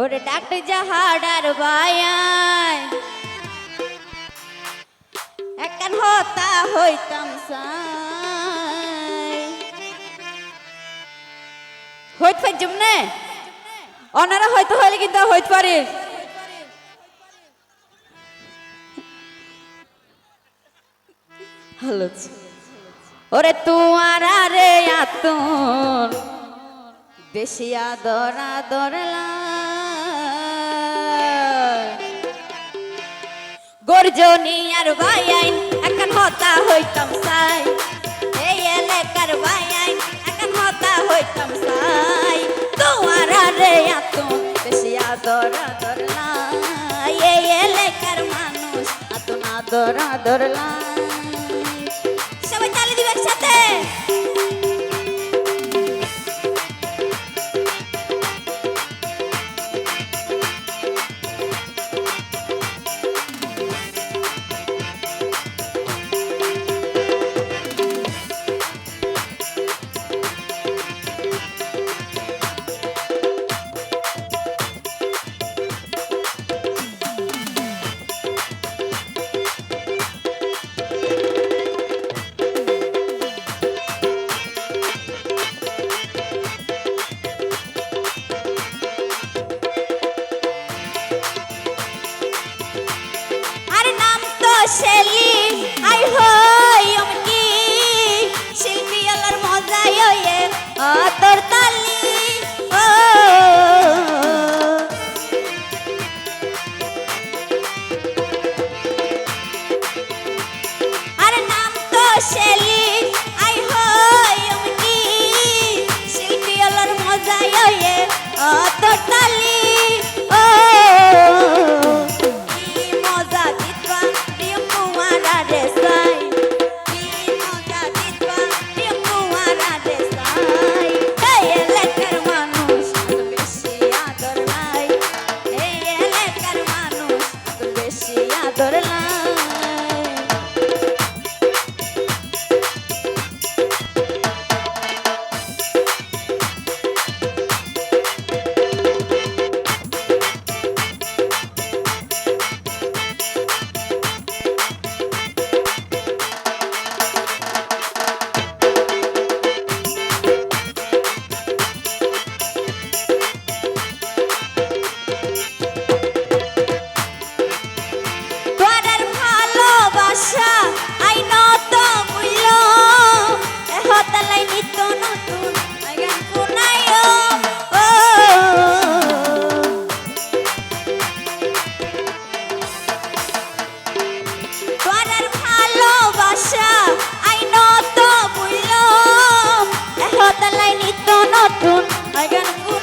ওরে ডাক্তার জাহাডার বায়ায়। একখান হতা হইতাম হইতে পারছুম না অনারা হয়তো হইলে কিন্তু হইতে পারিস হলো ওরে তুয়ার রে আতুন বেশি আদর আদর গর্জনি আর ভাইয়াইন এখন হতা হইতাম সাই। এই এলাকার ভাইয়াইন এখন হতা হইতাম সাই। তোমার রে আতুন বেশি আদর আদর লাই এই এলাকার মানুষ আতুন আদর আদর লাই সবাই তালি দিবে একসাথে। সেলিম আই হই অমকি শিল্পী আলার মজাই হয়ে তোর I got.